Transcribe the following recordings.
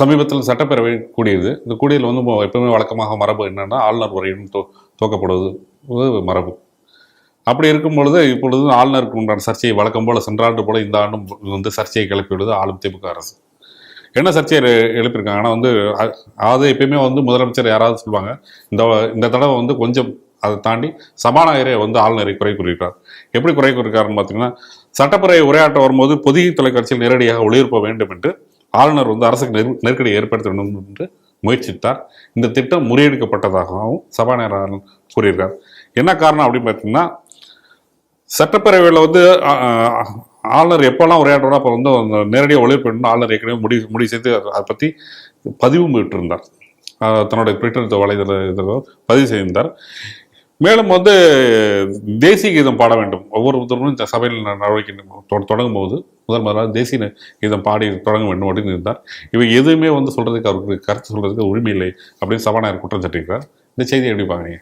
சமீபத்தில் சட்டப்பேரவை கூடியது. இந்த கூடியதில் வந்து எப்பவுமே வழக்கமாக மரபு என்னென்னா ஆளுநர் உரையும் தோ தோக்கப்படுவது மரபு. அப்படி இருக்கும் பொழுது இப்பொழுது ஆளுநருக்கு உண்டான சர்ச்சையை வழக்கம் போல் சென்ற ஆண்டு போல இந்த ஆண்டும் வந்து சர்ச்சையை கிளப்பிவிடுது ஆளும் திமுக அரசு. என்ன சர்ச்சையை எழுப்பியிருக்காங்க? எழுப்பியிருக்காங்கன்னா வந்து அது அதாவது எப்பயுமே வந்து முதலமைச்சர் யாராவது சொல்லுவாங்க இந்த இந்த தடவை வந்து கொஞ்சம் அதை தாண்டி சபாநாயகரே வந்து ஆளுநரை குறை கூறியிருக்கார். எப்படி குறை கூறியிருக்காருன்னு பார்த்தீங்கன்னா சட்டப்பேரவை உரையாற்ற வரும்போது பொதிகை தொலைக்காட்சியில் நேரடியாக ஒளிபரப்ப வேண்டும் என்று ஆளுநர் வந்து அரசுக்கு நெரு நெருக்கடி ஏற்படுத்த வேண்டும் என்று முயற்சித்தார். இந்த திட்டம் முறியடிக்கப்பட்டதாகவும் சபாநாயகர் கூறியிருக்கார். என்ன காரணம் அப்படின்னு பார்த்தீங்கன்னா சட்டப்பேரவையில் வந்து ஆளுநர் எப்போல்லாம் உரையாடுறோம் அப்போ வந்து நேரடியாக ஒளிபரப்பு ஆளுநர் ஏற்கனவே முடி முடி செய்து அதை பற்றி பதிவும் விட்டிருந்தார் தன்னுடைய ட்விட்டர் வலைதள இதில் பதிவு செய்திருந்தார். மேலும் வந்து தேசிய கீதம் பாட வேண்டும். ஒவ்வொருத்தரும் இந்த சபையில் நடவடிக்கை தொ- தொடங்கும் போது முதல் முதலாக தேசிய கீதம் பாடி தொடங்க வேண்டும் அப்படின்னு இருந்தார். இவை எதுவுமே வந்து சொல்றதுக்கு அவருக்கு கருத்து சொல்றதுக்கு உரிமை இல்லை அப்படின்னு சபாநாயகர் குற்றம் சாட்டியிருக்கார். இந்த செய்தியை எப்படி பாக்குறீங்க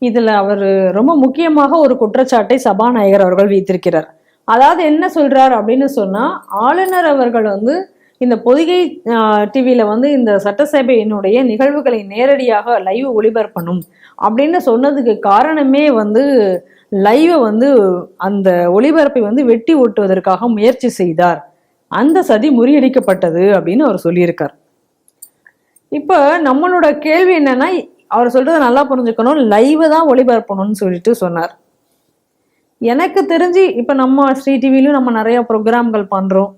இதுல அவர் ரொம்ப முக்கியமாக ஒரு குற்றச்சாட்டை சபாநாயகர் அவர்கள் வைத்திருக்கிறார். அதாவது என்ன சொல்றார் அப்படின்னு சொன்னா ஆளுநர் அவர்கள் வந்து இந்த பொதிகை டிவியில் வந்து இந்த சட்டசபையினுடைய நிகழ்வுகளை நேரடியாக லைவ் ஒளிபரப்பணும் அப்படின்னு சொன்னதுக்கு காரணமே வந்து லைவை வந்து அந்த ஒளிபரப்பை வந்து வெட்டி ஒட்டுவதற்காக முயற்சி செய்தார். அந்த சதி முறியடிக்கப்பட்டது அப்படின்னு அவர் சொல்லியிருக்கார். இப்போ நம்மளோட கேள்வி என்னன்னா அவர் சொல்றதை நல்லா புரிஞ்சுக்கணும் லைவை தான் ஒளிபரப்பணும்னு சொல்லிட்டு சொன்னார். எனக்கு தெரிஞ்சு இப்போ நம்ம ஸ்ரீ டிவிலையும் நம்ம நிறைய ப்ரோக்ராம்கள் பண்ணுறோம்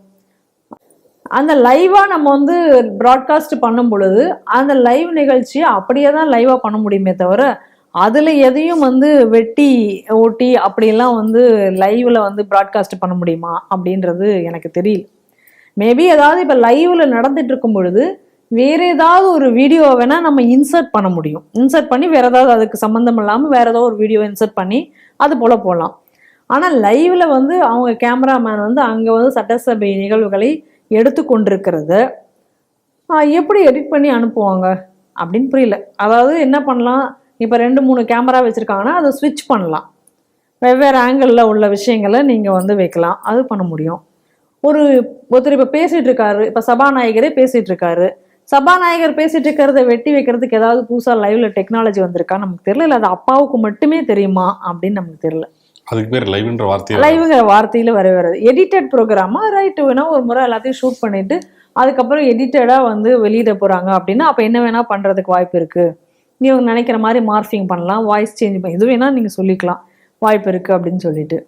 அந்த லைவாக நம்ம வந்து ப்ராட்காஸ்ட் பண்ணும் பொழுது அந்த லைவ் நிகழ்ச்சியை அப்படியே தான் லைவாக பண்ண முடியுமே தவிர அதில் எதையும் வந்து வெட்டி ஓட்டி அப்படிலாம் வந்து லைவில் வந்து ப்ராட்காஸ்ட் பண்ண முடியுமா அப்படின்றது எனக்கு தெரியல. மேபி ஏதாவது இப்போ லைவில் நடந்துட்டு இருக்கும் பொழுது வேற ஏதாவது ஒரு வீடியோ வேணால் நம்ம இன்சர்ட் பண்ண முடியும். இன்சர்ட் பண்ணி வேற ஏதாவது அதுக்கு சம்மந்தம் இல்லாமல் வேற ஏதாவது ஒரு வீடியோ இன்சர்ட் பண்ணி அது போல் போகலாம் ஆனால் லைவில் வந்து அவங்க கேமராமேன் வந்து அங்கே வந்து சட்டசபை நிகழ்வுகளை எடுத்து கொண்டிருக்கிறது எப்படி எடிட் பண்ணி அனுப்புவாங்க? அப்படின்னு புரியல. அதாவது என்ன பண்ணலாம்? இப்போ ரெண்டு மூணு கேமரா வச்சுருக்காங்கன்னா அதை ஸ்விட்ச் பண்ணலாம். வெவ்வேறு ஆங்கிளில் உள்ள விஷயங்களை நீங்கள் வந்து வைக்கலாம். அது பண்ண முடியும். ஒரு ஒருத்தர் இப்போ பேசிகிட்டு இருக்காரு. இப்போ சபாநாயகரே பேசிகிட்டு இருக்காரு. சபாநாயகர் பேசிட்டு இருக்கிறத வெட்டி வைக்கிறதுக்கு ஏதாவது புதுசாக லைவ்ல டெக்னாலஜி வந்திருக்கா? நமக்கு தெரியல. இல்லை அது அப்பாவுக்கு மட்டுமே தெரியுமா? அப்படின்னு நமக்கு தெரியல. அதுக்கு பேர் லைவ்ன்ற வார்த்தையை லைவ்ங்கிற வார்த்தையில வர வருது. எடிட்டட் ப்ரோக்ராமா ரைட் வேணா ஒரு முறை எல்லாத்தையும் ஷூட் பண்ணிட்டு அதுக்கப்புறம் எடிட்டடா வந்து வெளியிட போறாங்க அப்படின்னா அப்ப என்ன வேணா பண்றதுக்கு வாய்ப்பு இருக்கு. நீங்க நினைக்கிற மாதிரி மார்ஃபிங் பண்ணலாம் வாய்ஸ் சேஞ்ச் பண்ண எது வேணா நீங்க சொல்லிக்கலாம். வாய்ப்பு இருக்கு அப்படின்னு சொல்லிட்டு.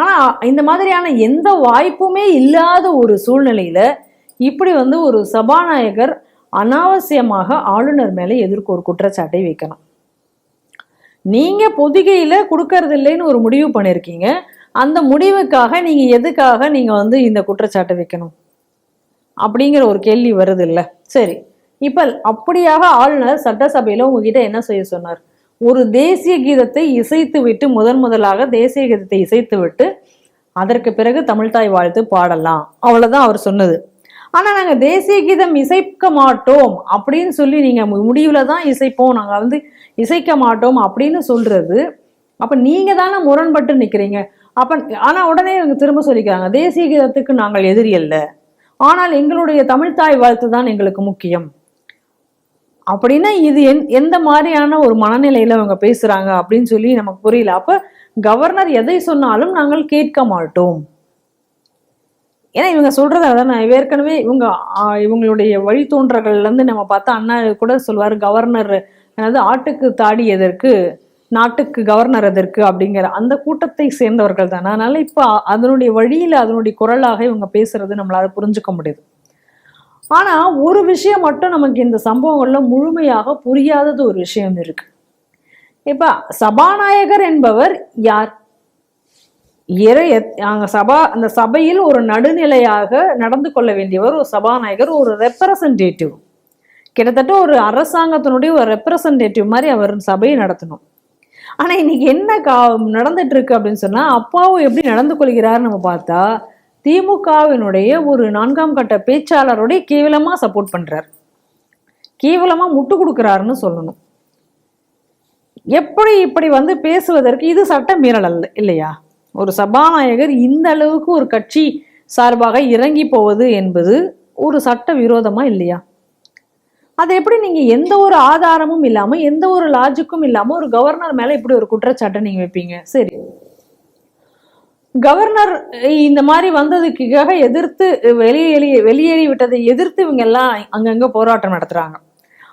ஆனா இந்த மாதிரியான எந்த வாய்ப்புமே இல்லாத ஒரு சூழ்நிலையில இப்படி வந்து ஒரு சபாநாயகர் அனாவசியமாக ஆளுநர் மேலே எதிர்க்கு ஒரு குற்றச்சாட்டை வைக்கணும். நீங்கள் பொதிகையில் கொடுக்கறது இல்லைன்னு ஒரு முடிவு பண்ணியிருக்கீங்க அந்த முடிவுக்காக நீங்கள் எதுக்காக நீங்கள் வந்து இந்த குற்றச்சாட்டை வைக்கணும்? அப்படிங்கிற ஒரு கேள்வி வருது இல்லை சரி. இப்போ அப்படியாக ஆளுநர் சட்டசபையில் உங்ககிட்ட என்ன செய்ய சொன்னார்? ஒரு தேசிய கீதத்தை இசைத்து விட்டு முதன் முதலாக தேசிய கீதத்தை இசைத்து விட்டு அதற்கு பிறகு தமிழ்தாய் வாழ்த்து பாடலாம். அவ்வளோதான் அவர் சொன்னது. ஆனால் நாங்கள் தேசிய கீதம் இசைக்க மாட்டோம் அப்படின்னு சொல்லி நீங்கள் முடிவில் தான் இசைப்போம். நாங்கள் வந்து இசைக்க மாட்டோம் அப்படின்னு சொல்கிறது அப்போ நீங்கள் தானே முரண்பட்டு நிற்கிறீங்க அப்போ ஆனால் உடனே இவங்க திரும்ப சொல்லிக்கிறாங்க தேசிய கீதத்துக்கு நாங்கள் எதிரி அல்ல. ஆனால் எங்களுடைய தமிழ்தாய் வாழ்த்து தான் எங்களுக்கு முக்கியம். அப்படின்னா இது எந் எந்த மாதிரியான ஒரு மனநிலையில் அவங்க பேசுகிறாங்க அப்படின்னு சொல்லி நமக்கு புரியல. அப்போ கவர்னர் எதை சொன்னாலும் நாங்கள் கேட்க மாட்டோம். ஏன்னா இவங்க சொல்கிறத அதான் ஏற்கனவே இவங்க இவங்களுடைய வழித்தோன்றர்கள்லேருந்து நம்ம பார்த்தா அண்ணா கூட சொல்வார் கவர்னர் அதாவது ஆட்டுக்கு தாடி எதற்கு நாட்டுக்கு கவர்னர் எதற்கு அப்படிங்கிற அந்த கூட்டத்தை சேர்ந்தவர்கள் தான். அதனால இப்போ அதனுடைய வழியில் அதனுடைய குரலாக இவங்க பேசுறது நம்மளால் புரிஞ்சுக்க முடியுது. ஆனால் ஒரு விஷயம் மட்டும் நமக்கு இந்த சம்பவங்கள்ல முழுமையாக புரியாதது ஒரு விஷயம் இருக்கு. இப்போ சபாநாயகர் என்பவர் யார்? இறை அங்கே சபா அந்த சபையில் ஒரு நடுநிலையாக நடந்து கொள்ள வேண்டியவர் ஒரு சபாநாயகர் ஒரு ரெப்ரசன்டேட்டிவ் கிட்டத்தட்ட ஒரு அரசாங்கத்தினுடைய ஒரு ரெப்ரசன்டேட்டிவ் மாதிரி அவர் சபையை நடத்தணும். ஆனால் இன்னைக்கு என்ன கா நடந்துட்டு இருக்கு அப்படின்னு சொன்னால் அப்பாவும் எப்படி நடந்து கொள்கிறார் நம்ம பார்த்தா திமுகவினுடைய ஒரு நான்காம் கட்ட பேச்சாளருடைய கேவலமாக சப்போர்ட் பண்ணுறார் கேவலமாக முட்டு கொடுக்குறாருன்னு சொல்லணும். எப்படி இப்படி வந்து பேசுவதற்கு இது சட்ட மீறல் அல்ல இல்லையா? ஒரு சபாநாயகர் இந்த அளவுக்கு ஒரு கட்சி சார்பாக இறங்கி போவது என்பது ஒரு சட்ட விரோதமா இல்லையா? அதை எப்படி நீங்க எந்த ஒரு ஆதாரமும் இல்லாம எந்த ஒரு லாஜிக்கும் இல்லாம ஒரு கவர்னர் மேல இப்படி ஒரு குற்றச்சாட்டை நீங்க வைப்பீங்க? சரி. கவர்னர் இந்த மாதிரி வந்ததுக்காக எதிர்த்து வெளியே வெளியேறி விட்டதை எதிர்த்து இவங்க எல்லாம் அங்கங்க போராட்டம் நடத்துறாங்க.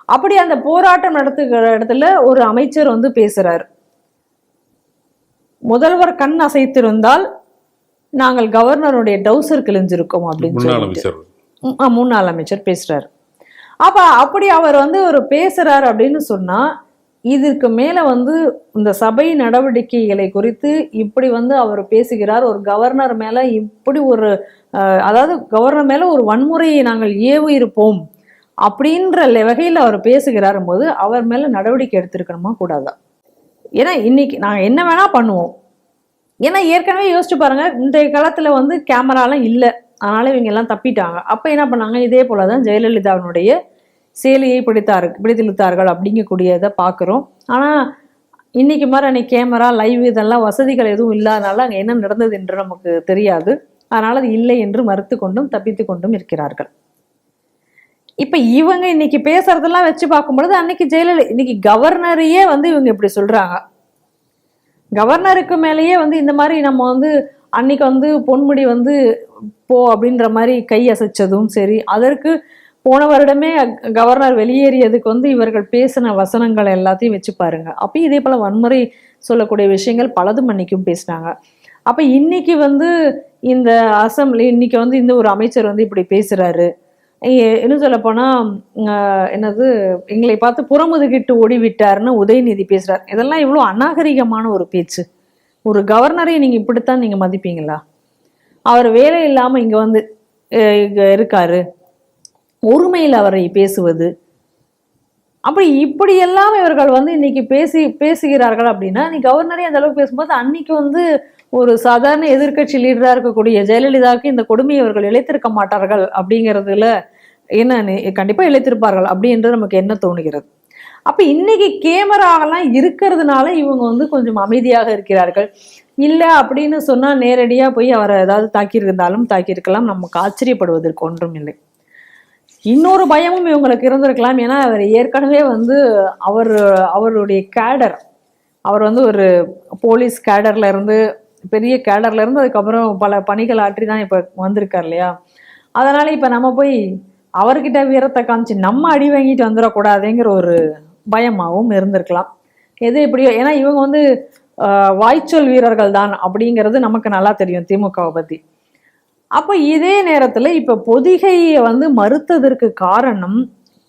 அப்படி அந்த போராட்டம் நடத்துகிற இடத்துல ஒரு அமைச்சர் வந்து பேசுறாரு. முதல்வர் கண் அசைத்திருந்தால் நாங்கள் கவர்னருடைய டவுசர் கிழிஞ்சிருக்கோம் அப்படின்னு சொல்லிட்டு. முன்னாள் அமைச்சர் பேசுறாரு. அப்ப அப்படி அவர் வந்து ஒரு பேசுறாரு அப்படின்னு சொன்னா இதற்கு மேல வந்து இந்த சபை நடவடிக்கைகளை குறித்து இப்படி வந்து அவர் பேசுகிறார். ஒரு கவர்னர் மேல இப்படி ஒரு அஹ், அதாவது கவர்னர் மேல ஒரு வன்முறையை நாங்கள் ஏவு இருப்போம் அப்படின்ற வகையில் அவர் பேசுகிறார் போது அவர் மேல நடவடிக்கை எடுத்திருக்கணுமா கூடாதா? ஏன்னா இன்றைக்கி நாங்கள் என்ன வேணால் பண்ணுவோம். ஏன்னா ஏற்கனவே யோசிச்சு பாருங்கள் இன்றைய காலத்தில் வந்து கேமராலாம் இல்லை. அதனால் இவங்க எல்லாம் தப்பிட்டாங்க. அப்போ என்ன பண்ணாங்க? இதே போலதான் ஜெயலலிதாவினுடைய சேலையை பிடித்தார் பிடித்திழுத்தார்கள் அப்படிங்கக்கூடியதை பார்க்குறோம் ஆனால் இன்றைக்கி மாதிரி அன்றைக்கி கேமரா லைவ் இதெல்லாம் வசதிகள் எதுவும் இல்லாதனால அங்கே என்ன நடந்தது என்று நமக்கு தெரியாது. அதனால் அது இல்லை என்று மறுத்து கொண்டும் தப்பித்து கொண்டும் இருக்கிறார்கள். இப்ப இவங்க இன்னைக்கு பேசுறதெல்லாம் வச்சு பார்க்கும்பொழுது அன்னைக்கு ஜெயலலிதா இன்னைக்கு கவர்னரையே வந்து இவங்க இப்படி சொல்றாங்க. கவர்னருக்கு மேலேயே வந்து இந்த மாதிரி நம்ம வந்து அன்னைக்கு வந்து பொன்முடி வந்து போ அப்படின்ற மாதிரி கை அசைச்சதும் சரி அதற்கு போன வருடமே கவர்னர் வெளியேறியதுக்கு வந்து இவர்கள் பேசின வசனங்கள் எல்லாத்தையும் வச்சு பாருங்க. அப்பயும் இதே போல வன்முறை சொல்லக்கூடிய விஷயங்கள் பலதும் அன்னைக்கும் பேசினாங்க. அப்ப இன்னைக்கு வந்து இந்த அசம்பிளி இன்னைக்கு வந்து இந்த ஒரு அமைச்சர் வந்து இப்படி பேசுறாரு. இன்னும் சொல்ல போனா என்னது எங்களை பார்த்து புறமுதுகிட்டு ஓடிவிட்டார்னு உதயநிதி பேசுறாரு. இதெல்லாம் இவ்வளோ அநாகரிகமான ஒரு பேச்சு. ஒரு கவர்னரை நீங்க இப்படித்தான் நீங்க மதிப்பீங்களா? அவர் வேலை இல்லாம இங்க வந்து இருக்காரு. ஒருமையில் அவரை பேசுவது அப்படி இப்படி எல்லாம் இவர்கள் வந்து இன்னைக்கு பேசி பேசுகிறார்கள் அப்படின்னா நீ கவர்னரே அந்த அளவுக்கு பேசும்போது அன்னைக்கு வந்து ஒரு சாதாரண எதிர்கட்சி லீடராக இருக்கக்கூடிய ஜெயலலிதாவுக்கு இந்த கொடுமையை இவர்கள் இழைத்திருக்க மாட்டார்கள் அப்படிங்கிறதுல என்ன கண்டிப்பாக இழைத்திருப்பார்கள் அப்படி என்று நமக்கு என்ன தோணுகிறது? அப்போ இன்னைக்கு கேமராலாம் இருக்கிறதுனால இவங்க வந்து கொஞ்சம் அமைதியாக இருக்கிறார்கள். இல்லை அப்படின்னு சொன்னால் நேரடியாக போய் அவரை ஏதாவது தாக்கியிருந்தாலும் தாக்கியிருக்கலாம். நமக்கு ஆச்சரியப்படுவதற்கு ஒன்றும் இல்லை. இன்னொரு பயமும் இவங்களுக்கு இருந்திருக்கலாம். ஏன்னா அவர் ஏற்கனவே வந்து அவர் அவருடைய கேடர் அவர் வந்து ஒரு போலீஸ் கேடர்ல இருந்து பெரிய கேடர்ல இருந்து அதுக்கப்புறம் பல பணிகள் ஆற்றி தான் இப்ப வந்திருக்கார் இல்லையா? அதனால இப்ப நம்ம போய் அவர்கிட்ட வீரத்தை காமிச்சு நம்ம அடி வாங்கிட்டு வந்துடக்கூடாதுங்கிற ஒரு பயமாகவும் இருந்திருக்கலாம். எது எப்படியோ ஏன்னா இவங்க வந்து வாய்ச்சொல் வீரர்கள் தான் அப்படிங்கிறது நமக்கு நல்லா தெரியும் திமுகவை பற்றி அப்போ இதே நேரத்தில் இப்போ பொதிகையை வந்து மறுத்ததற்கு காரணம்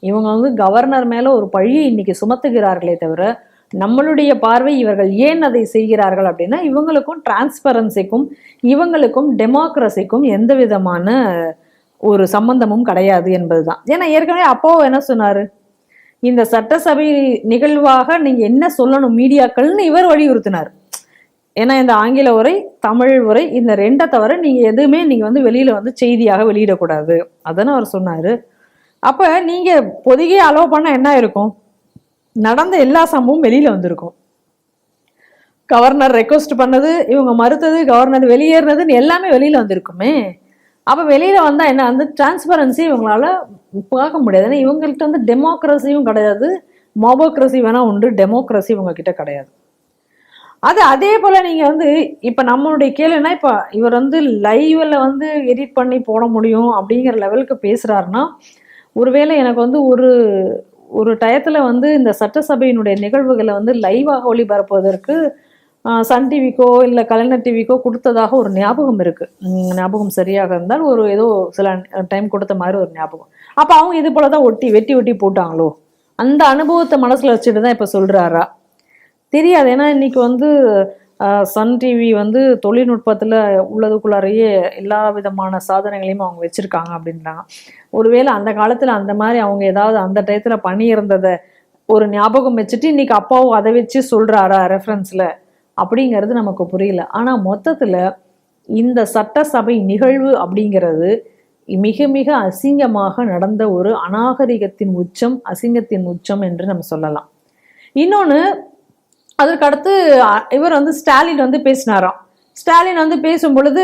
இவங்க வந்து கவர்னர் மேலே ஒரு பழியை இன்னைக்கு சுமத்துகிறார்களே தவிர நம்மளுடைய பார்வை இவர்கள் ஏன் அதை செய்கிறார்கள் அப்படின்னா இவங்களுக்கும் டிரான்ஸ்பரன்சிக்கும் இவங்களுக்கும் டெமோக்ரஸிக்கும் எந்த விதமான ஒரு சம்பந்தமும் கிடையாது என்பது தான் ஏன்னா ஏற்கனவே அப்போ என்ன சொன்னார்? இந்த சட்டசபை நிகழ்வாக நீங்கள் என்ன சொல்லணும் மீடியாக்கள்னு இவர் வலியுறுத்தினார். ஏன்னா இந்த ஆங்கில உரை தமிழ் உரை இந்த ரெண்டை தவிர நீங்கள் எதுவுமே நீங்கள் வந்து வெளியில் வந்து செய்தியாக வெளியிடக்கூடாது. அதானே அவர் சொன்னார். அப்போ நீங்கள் பொதிகை அலோவ் பண்ணால் என்ன இருக்கும்? நடந்த எல்லா சம்பவமும் வெளியில் வந்திருக்கும். கவர்னர் ரெக்வஸ்ட் பண்ணது இவங்க மறுத்தது கவர்னர் வெளியேறினதுன்னு எல்லாமே வெளியில் வந்திருக்குமே. அப்போ வெளியில் வந்தால் என்ன அந்த டிரான்ஸ்பரன்சி இவங்களால பார்க்க முடியாது. ஏன்னா இவங்கள்ட்ட வந்து டெமோக்ரஸியும் கிடையாது. மோபோக்ரஸி வேணால் உண்டு டெமோக்ரஸி இவங்க கிட்ட கிடையாது. அது அதே போல் நீங்கள் வந்து இப்போ நம்மளுடைய கேள்வினா இப்போ இவர் வந்து லைவில் வந்து எடிட் பண்ணி போட முடியும் அப்படிங்கிற லெவலுக்கு பேசுகிறாருன்னா ஒருவேளை எனக்கு வந்து ஒரு ஒரு டயத்தில் வந்து இந்த சட்டசபையினுடைய நிகழ்வுகளை வந்து லைவாக ஒளிபரப்புவதற்கு சன் டிவிக்கோ இல்லை கலைஞர் டிவிக்கோ கொடுத்ததாக ஒரு ஞாபகம் இருக்குது ஞாபகம் சரியாக இருந்தால் ஒரு ஏதோ சில டைம் கொடுத்த மாதிரி ஒரு ஞாபகம். அப்போ அவங்க இது போலதான் ஒட்டி வெட்டி ஒட்டி போட்டாங்களோ? அந்த அனுபவத்தை மனசில் வச்சுட்டு தான் இப்போ சொல்கிறாரா தெரியாது. ஏன்னா இன்னைக்கு வந்து சன் டிவி வந்து தொழில்நுட்பத்தில் உள்ளதுக்குள்ளாரையே எல்லா விதமான சாதனைகளையும் அவங்க வச்சுருக்காங்க அப்படின்றாங்க. ஒருவேளை அந்த காலத்தில் அந்த மாதிரி அவங்க ஏதாவது அந்த டயத்தில் பண்ணியிருந்ததை ஒரு ஞாபகம் வச்சுட்டு இன்னைக்கு அப்பாவும் அதை வச்சு சொல்கிறாரா ரெஃபரன்ஸில் அப்படிங்கிறது நமக்கு புரியல. ஆனால் மொத்தத்தில் இந்த சட்டசபை நிகழ்வு அப்படிங்கிறது மிக மிக அசிங்கமாக நடந்த ஒரு அநாகரிகத்தின் உச்சம் அசிங்கத்தின் உச்சம் என்று நம்ம சொல்லலாம். இன்னொன்று அதற்கு அடுத்து அ- இவர் வந்து ஸ்டாலின் வந்து பேசினாராம். ஸ்டாலின் வந்து பேசும் பொழுது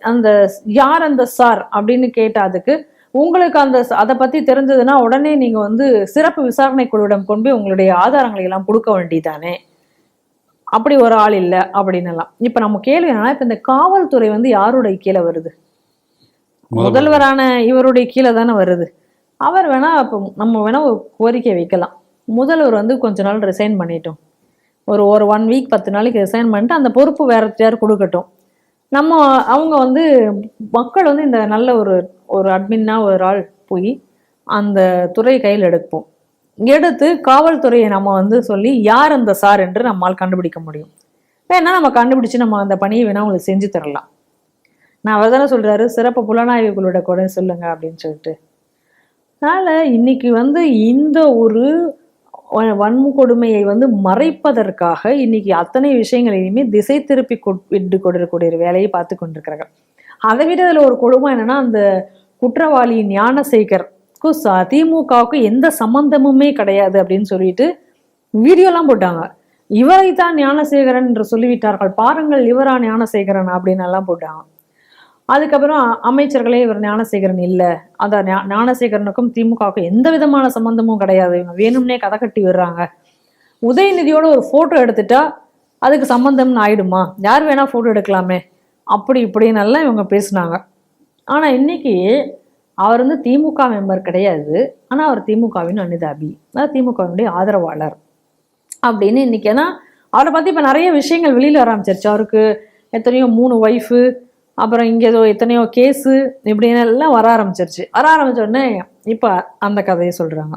அந்த யார் அந்த சார் அப்படின்னு கேட்டதுக்கு உங்களுக்கு அந்த அதை பத்தி தெரிஞ்சதுன்னா உடனே நீங்க வந்து சிறப்பு விசாரணை குழுவிடம் கொண்டு போய் உங்களுடைய ஆதாரங்களை எல்லாம் கொடுக்க வேண்டியதானே? அப்படி ஒரு ஆள் இல்லை அப்படின்னு எல்லாம் இப்ப நம்ம கேள்வி என்னன்னா இப்ப இந்த காவல்துறை வந்து யாருடைய கீழே வருது? முதல்வரான இவருடைய கீழே தானே வருது. அவர் வேணா இப்போ நம்ம வேணா ஒரு கோரிக்கை வைக்கலாம். முதல்வர் வந்து கொஞ்ச நாள் ரிசைன் பண்ணிட்டோம். ஒரு ஒரு ஒன் வீக் பத்து நாளைக்கு ரிசைன் பண்ணிட்டு அந்த பொறுப்பு வேற யார் கொடுக்கட்டும். நம்ம அவங்க வந்து மக்கள் வந்து இந்த நல்ல ஒரு ஒரு அட்மின்னா ஒரு ஆள் போய் அந்த துறை கையில் எடுப்போம். எடுத்து காவல்துறையை நம்ம வந்து சொல்லி யார் அந்த சார் என்று நம்மால் கண்டுபிடிக்க முடியும். வேணா நம்ம கண்டுபிடிச்சு நம்ம அந்த பணியை வேணா உங்களுக்கு செஞ்சு தரலாம். நான் அவர் தானே சொல்றாரு சிறப்பு புலனாய்வுகளோட கூட சொல்லுங்க அப்படின்னு சொல்லிட்டு. அதனால இன்னைக்கு வந்து இந்த ஒரு வன்கொடுமையை வந்து மறைப்பதற்காக இன்னைக்கு அத்தனை விஷயங்களையுமே திசை திருப்பி விட்டு கொண்டிருக்கக்கூடிய ஒரு வேலையை பார்த்து கொண்டிருக்கிறாங்க அதை விட அதில் ஒரு கொடுமை என்னன்னா அந்த குற்றவாளி ஞானசேகருக்கு ச- திமுகவுக்கு எந்த சம்பந்தமுமே கிடையாது அப்படின்னு சொல்லிட்டு வீடியோலாம் போட்டாங்க. இவரை தான் ஞானசேகரன் என்று சொல்லிவிட்டார்கள். பாருங்கள் இவரா ஞானசேகரன் அப்படின்னு எல்லாம் போட்டாங்க. அதுக்கப்புறம் அமைச்சர்களே இவர் ஞானசேகரன் இல்லை. அந்த ஞானசேகரனுக்கும் திமுகவுக்கும் எந்த விதமான சம்பந்தமும் கிடையாது. இவங்க வேணும்னே கதை கட்டி விடுறாங்க. உதயநிதியோட ஒரு ஃபோட்டோ எடுத்துட்டா அதுக்கு சம்பந்தம்னு ஆயிடுமா? யார் வேணால் ஃபோட்டோ எடுக்கலாமே. அப்படி இப்படின்னு நல்லா இவங்க பேசுனாங்க. ஆனால் இன்னைக்கு அவர் வந்து திமுக மெம்பர் கிடையாது. ஆனால் அவர் திமுகவின் அனுதாபி. அதாவது திமுகவினுடைய ஆதரவாளர். அப்படின்னு இன்னைக்கு ஏன்னா அவரை பற்றி இப்போ நிறைய விஷயங்கள் வெளியில் வர ஆரம்பிச்சிருச்சு. அவருக்கு எத்தனையோ மூணு ஒய்ஃபு அப்புறம் இங்க ஏதோ எத்தனையோ கேஸு இப்படின்னு எல்லாம் வர ஆரம்பிச்சிருச்சு. வர ஆரம்பிச்ச உடனே இப்ப அந்த கதையை சொல்றாங்க.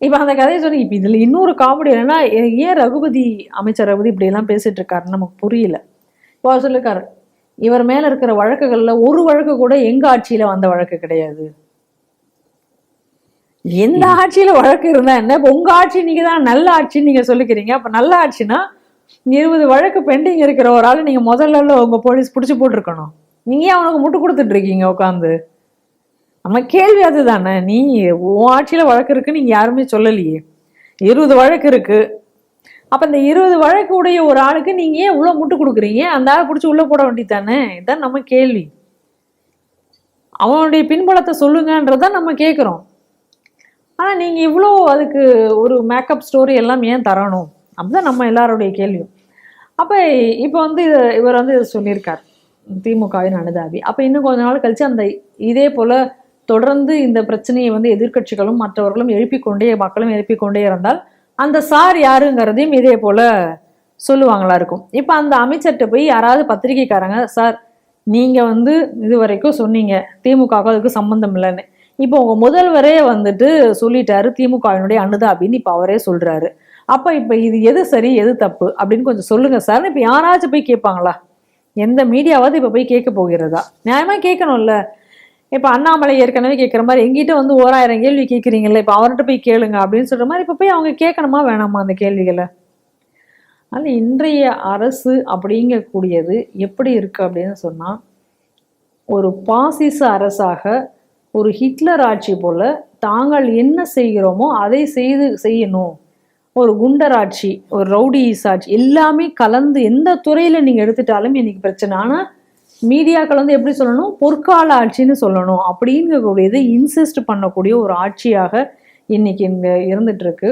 இப்ப அந்த கதையை சொல்லி இப்ப இதுல இன்னொரு காமெடி என்னன்னா ஏன் ரகுபதி அமைச்சர் ரகுபதி இப்படி எல்லாம் பேசிட்டு இருக்காருன்னு நமக்கு புரியல. இப்போ அவர் சொல்லிருக்காரு இவர் மேல இருக்கிற வழக்குகள்ல ஒரு வழக்கு கூட எங்க ஆட்சியில வந்த வழக்கு கிடையாது. எந்த ஆட்சியில வழக்கு இருந்தா என்ன? இப்ப உங்க ஆட்சி நீங்க தான் நல்ல ஆட்சின்னு நீங்க சொல்லிக்கிறீங்க. அப்ப நல்ல ஆட்சினா இருபது வழக்கு பெண்டிங் இருக்கிற ஒரு ஆளு நீங்க முதல்ல உங்க போலீஸ் பிடிச்சி போட்டிருக்கணும். நீங்க ஏன் அவனுக்கு முட்டு கொடுத்துட்டு இருக்கீங்க உட்காந்து நம்ம கேள்வி அதுதானே. நீ உன் ஆட்சியில வழக்கு இருக்குன்னு நீங்க யாருமே சொல்லலையே. இருபது வழக்கு இருக்கு. அப்ப இந்த இருபது வழக்கு உடைய ஒரு ஆளுக்கு நீங்க ஏன் இவ்வளவு முட்டு கொடுக்குறீங்க? அந்த ஆளை பிடிச்சி உள்ள போட வேண்டியதானே இதான் நம்ம கேள்வி. அவனுடைய பின்புலத்தை சொல்லுங்கன்றதான் நம்ம கேட்குறோம் ஆனா நீங்க இவ்வளோ அதுக்கு ஒரு மேக்கப் ஸ்டோரி எல்லாம் ஏன் தரணும்? அப்படிதான் நம்ம எல்லாருடைய கேள்வியும். அப்போ இப்போ வந்து இதை இவர் வந்து இதை சொல்லியிருக்கார். திமுகவின் அனுதாபி. அப்போ இன்னும் கொஞ்ச நாள் கழித்து அந்த இதே போல் தொடர்ந்து இந்த பிரச்சனையை வந்து எதிர்க்கட்சிகளும் மற்றவர்களும் எழுப்பிக்கொண்டே மக்களும் எழுப்பிக் கொண்டே இருந்தால் அந்த சார் யாருங்கிறதையும் இதே போல் சொல்லுவாங்களா இருக்கும். இப்போ அந்த அமைச்சர்கிட்ட போய் யாராவது பத்திரிக்கைக்காரங்க சார் நீங்கள் வந்து இது வரைக்கும் சொன்னீங்க திமுகவுக்கு அதுக்கு சம்மந்தம் இல்லைன்னு. இப்போ உங்கள் முதல்வரே வந்துட்டு சொல்லிட்டாரு திமுகவினுடைய அனுதாபின்னு இப்போ அவரே சொல்கிறாரு அப்போ இப்போ இது எது சரி எது தப்பு அப்படின்னு கொஞ்சம் சொல்லுங்கள் சார் இப்போ யாராச்சும் போய் கேட்பாங்களா? எந்த மீடியாவது இப்போ போய் கேட்க போகிறதா? நியாயமாக கேட்கணும்ல. இப்போ அண்ணாமலை ஏற்கனவே கேட்குற மாதிரி எங்கிட்ட வந்து ஓராயிரம் கேள்வி கேட்குறீங்கல்ல இப்போ அவர்கிட்ட போய் கேளுங்க அப்படின்னு சொல்கிற மாதிரி இப்போ போய் அவங்க கேட்கணுமா வேணாமா அந்த கேள்விகளை? அதனால இன்றைய அரசு அப்படிங்கக்கூடியது எப்படி இருக்குது அப்படின்னு சொன்னால் ஒரு பாசிச அரசாக ஒரு ஹிட்லர் ஆட்சி போல் தாங்கள் என்ன செய்கிறோமோ அதை செய்து செய்யணும். ஒரு குண்டர் ஆட்சி ஒரு ரவுடிஸ் ஆட்சி எல்லாமே கலந்து எந்த துறையில் நீங்கள் எடுத்துட்டாலும் இன்னைக்கு பிரச்சனை. ஆனால் மீடியாக்கள் வந்து எப்படி சொல்லணும்? பொற்கால ஆட்சின்னு சொல்லணும். அப்படிங்கக்கூடியது இன்சிஸ்ட் பண்ணக்கூடிய ஒரு ஆட்சியாக இன்னைக்கு இங்கே இருந்துட்டுருக்கு.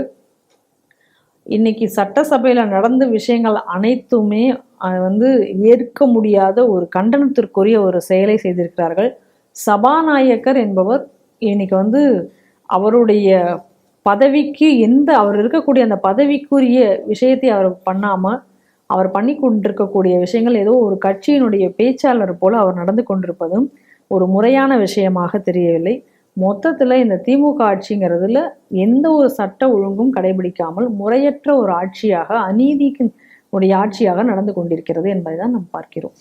இன்னைக்கு சட்டசபையில் நடந்த விஷயங்கள் அனைத்துமே வந்து ஏற்க முடியாத ஒரு கண்டனத்திற்குரிய ஒரு செயலை செய்திருக்கிறார்கள். சபாநாயகர் என்பவர் இன்னைக்கு வந்து அவருடைய பதவிக்கு எந்த அவர் இருக்கக்கூடிய அந்த பதவிக்குரிய விஷயத்தை அவர் பண்ணாமல் அவர் பண்ணி கொண்டிருக்கக்கூடிய விஷயங்கள் ஏதோ ஒரு கட்சியினுடைய பேச்சாளர் போல அவர் நடந்து கொண்டிருப்பதும் ஒரு முறையான விஷயமாக தெரியவில்லை. மொத்தத்தில் இந்த திமுக ஆட்சிங்கிறதுல எந்த ஒரு சட்ட ஒழுங்கும் கடைபிடிக்காமல் முறையற்ற ஒரு ஆட்சியாக அநீதிக்கு உடைய ஆட்சியாக நடந்து கொண்டிருக்கிறது என்பதை தான் நாம் பார்க்கிறோம்.